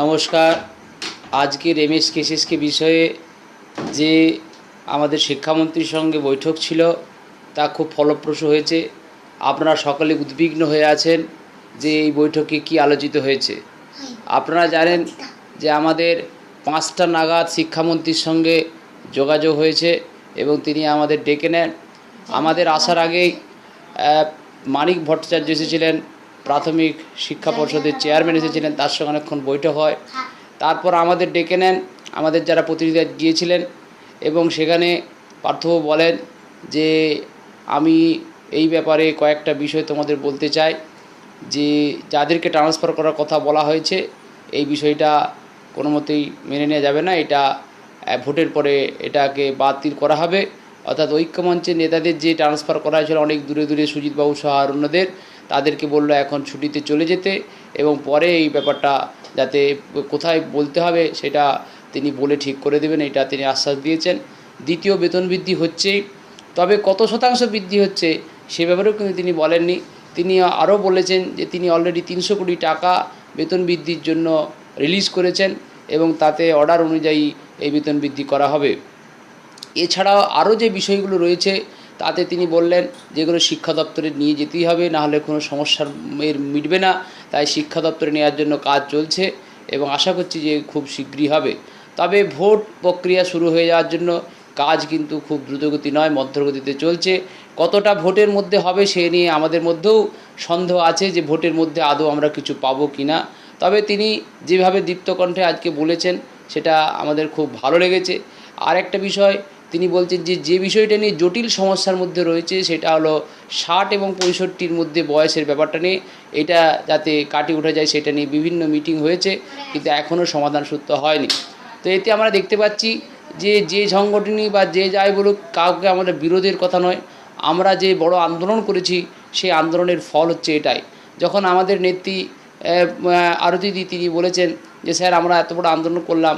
নমস্কার। আজকের M S কেসিসকে বিষয়ে যে আমাদের শিক্ষামন্ত্রীর সঙ্গে বৈঠক ছিল, তা খুব ফলপ্রসূ হয়েছে। আপনারা সকলে উদ্বিগ্ন হয়ে আছেন যে এই বৈঠকে কি আলোচিত হয়েছে। আপনারা জানেন যে আমাদের পাঁচটা নাগাদ শিক্ষামন্ত্রীর সঙ্গে যোগাযোগ হয়েছে এবং তিনি আমাদের ডেকে নেন। আমাদের আসার আগেই মানিক ভট্টাচার্য এসেছিলেন। প্রাথমিক শিক্ষা পর্ষদের চেয়ারম্যান এসেছিলেন, তার সঙ্গে অনেকক্ষণ বৈঠক হয়। তারপর আমাদের ডেকে নেন, আমাদের যারা প্রতিনিধি গিয়েছিলেন এবং সেখানে পার্থবাবু বলেন যে, আমি এই ব্যাপারে কয়েকটা বিষয় তোমাদের বলতে চাই, যে যাদেরকে ট্রান্সফার করার কথা বলা হয়েছে, এই বিষয়টা কোনো মতেই মেনে নেওয়া যাবে না। এটা ভোটের পরে এটাকে বাতিল করা হবে। অর্থাৎ ঐক্যমঞ্চের নেতাদের যে ট্রান্সফার করা হয়েছিল, অনেক দূরে দূরে সুজিতবাবু সহ আর অন্যদের তাদেরকে বলল এখন ছুটিতে চলে যেতে এবং পরে এই ব্যাপারটা যাতে কোথায় বলতে হবে সেটা তিনি বলে ঠিক করে দেবেন, এটা তিনি আশ্বাস দিয়েছেন। দ্বিতীয় বেতন বৃদ্ধি হচ্ছেই তবে কত শতাংশ বৃদ্ধি হচ্ছে সে ব্যাপারেও কিন্তু তিনি বলেননি। তিনি আরও বলেছেন যে তিনি অলরেডি তিনশো কোটি টাকা বেতন বৃদ্ধির জন্য রিলিজ করেছেন এবং তাতে অর্ডার অনুযায়ী এই বেতন বৃদ্ধি করা হবে। এছাড়াও আরও যে বিষয়গুলো রয়েছে তাতে তিনি বললেন যেগুলো শিক্ষা দপ্তরে নিয়ে যেতেই হবে, না হলে কোনো সমস্যার এর মিটবে না। তাই শিক্ষা দপ্তরে নেওয়ার জন্য কাজ চলছে এবং আশা করছি যে খুব শীঘ্রই হবে। তবে ভোট প্রক্রিয়া শুরু হয়ে যাওয়ার জন্য কাজ কিন্তু খুব দ্রুতগতি নয়, মধ্যগতিতে চলছে। কতটা ভোটের মধ্যে হবে সে নিয়ে আমাদের মধ্যেও সন্দেহ আছে যে ভোটের মধ্যে আদৌ আমরা কিছু পাবো কি না। তবে তিনি যেভাবে দীপ্তকণ্ঠে আজকে বলেছেন, সেটা আমাদের খুব ভালো লেগেছে। আর একটা বিষয় তিনি বলছেন যে যে বিষয়টা নিয়ে জটিল সমস্যার মধ্যে রয়েছে, সেটা হলো ষাট এবং পঁয়ষট্টির মধ্যে বয়সের ব্যাপারটা নিয়ে। এটা যাতে কাটিয়ে উঠে যায়, সেটা নিয়ে বিভিন্ন মিটিং হয়েছে, কিন্তু এখনও সমাধান সূত্র হয়নি। তো এতে আমরা দেখতে পাচ্ছি যে যে সংগঠনই বা যে যাই বলুক, কাউকে আমাদের বিরোধের কথা নয়। আমরা যে বড় আন্দোলন করেছি, সেই আন্দোলনের ফল হচ্ছে এটাই। যখন আমাদের নেত্রী আরতিদি তিনি বলেছেন যে, স্যার, আমরা এত বড় আন্দোলন করলাম,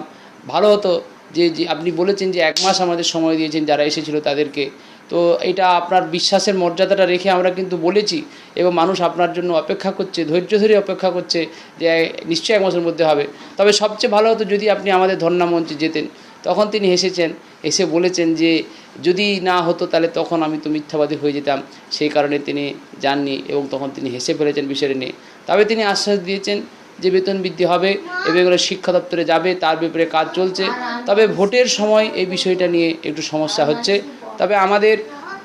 ভালো হতো। যে আপনি বলেছেন যে এক মাস আমাদের সময় দিয়েছেন যারা এসেছিল তাদেরকে। তো এটা আপনার বিশ্বাসের মর্যাদাটা রেখে আমরা কিন্তু বলেছি এবং মানুষ আপনার জন্য অপেক্ষা করছে, ধৈর্য ধরে অপেক্ষা করছে যে নিশ্চয়ই এক মাসের মধ্যে হবে। তবে সবচেয়ে ভালো হতো যদি আপনি আমাদের ধর্ণা মঞ্চে যেতেন। তখন তিনি হেসেছেন, এসে বলেছেন যে, যদি না হতো তাহলে তখন আমি তো মিথ্যাবাদী হয়ে যেতাম। সেই কারণে তিনি যাননি এবং তখন তিনি হেসে ফেলেছেন বিষয়টা নিয়ে। তবে তিনি আশ্বাস দিয়েছেন যে বেতন বৃদ্ধি হবে এবং এগুলো শিক্ষা দপ্তরে যাবে, তার ব্যাপারে কাজ চলছে। তবে ভোটের সময় এই বিষয়টা নিয়ে একটু সমস্যা হচ্ছে। তবে আমাদের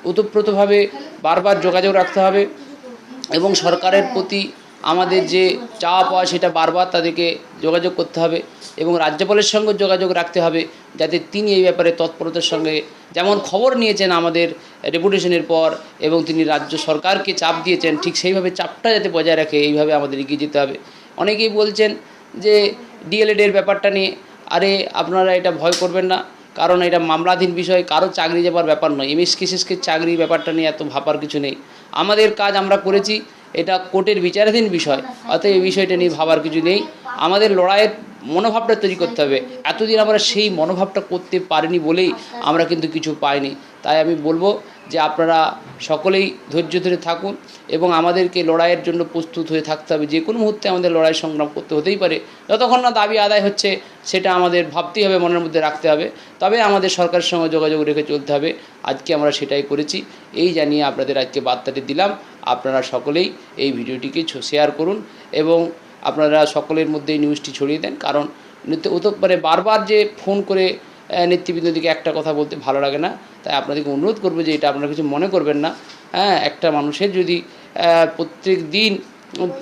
ওতপ্রোতভাবে বারবার যোগাযোগ রাখতে হবে এবং সরকারের প্রতি আমাদের যে চাওয়া পাওয়া সেটা বারবার তাদেরকে যোগাযোগ করতে হবে এবং রাজ্যপালের সঙ্গে যোগাযোগ রাখতে হবে যাতে তিনি এই ব্যাপারে তৎপরতার সঙ্গে যেমন খবর নিয়েছেন আমাদের রেপুটেশনের পর এবং তিনি রাজ্য সরকারকে চাপ দিয়েছেন, ঠিক সেইভাবে চাপটা যাতে বজায় রাখে, এইভাবে আমাদের এগিয়ে যেতে হবে। অনেকেই বলছেন যে ডিএলএডের ব্যাপারটা নিয়ে, আরে আপনারা এটা ভয় করবেন না, কারণ এটা মামলাধীন বিষয়, কারও চাকরি যাবার ব্যাপার নয় এমএস কেসেসকে চাকরি ব্যাপারটা নিয়ে এত ভাবার কিছু নেই। আমাদের কাজ আমরা করেছি, এটা কোর্টের বিচারাধীন বিষয়, অতএব এই বিষয়টা নিয়ে ভাবার কিছু নেই। আমাদের লড়াইয়ের মনোভাবটা তৈরি করতে হবে, এতদিন আমরা সেই মনোভাবটা করতে পারিনি বলেই আমরা কিন্তু কিছু পাইনি। তাই আমি বলব যে আপনারা সকলেই ধৈর্য ধরে থাকুন এবং আমাদেরকে লড়াইয়ের জন্য প্রস্তুত হয়ে থাকতে হবে। যে কোনো মুহূর্তে আমাদের লড়াই সংগ্রাম করতে হতেই পারে। যতক্ষণ না দাবি আদায় হচ্ছে, সেটা আমাদের ভাবতেই হবে, মনের মধ্যে রাখতে হবে। তবে আমাদের সরকারের সঙ্গে যোগাযোগ রেখে চলতে হবে। আজকে আমরা সেটাই করেছি। এই জানিয়ে আপনাদের আজকে বার্তাটি দিলাম। আপনারা সকলেই এই ভিডিওটিকে শেয়ার করুন এবং আপনারা সকলের মধ্যে এই নিউজটি ছড়িয়ে দেন। কারণ নিত্য- ও তো মানে বারবার যে ফোন করে নেতৃবৃন্দদিকে একটা কথা বলতে ভালো লাগে না। তাই আপনাদেরকে অনুরোধ করব যে এটা আপনারা কিছু মনে করবেন না। হ্যাঁ একটা মানুষের যদি প্রত্যেক দিন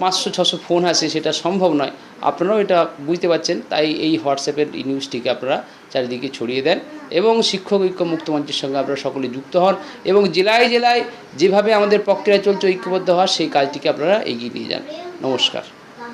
পাঁচশো, ছশো ফোন আসে, সেটা সম্ভব নয়। আপনারাও এটা বুঝতে পারছেন। তাই এই হোয়াটসঅ্যাপের এই নিউজটিকে আপনারা চারিদিকে ছড়িয়ে দেন এবং শিক্ষক, ঐক্য, মুক্ত মঞ্চের সঙ্গে আপনারা সকলে যুক্ত হন এবং জেলায় জেলায় যেভাবে আমাদের প্রক্রিয়া চলছে ঐক্যবদ্ধ হওয়ার, সেই কাজটিকে আপনারা এগিয়ে নিয়ে যান। নমস্কার।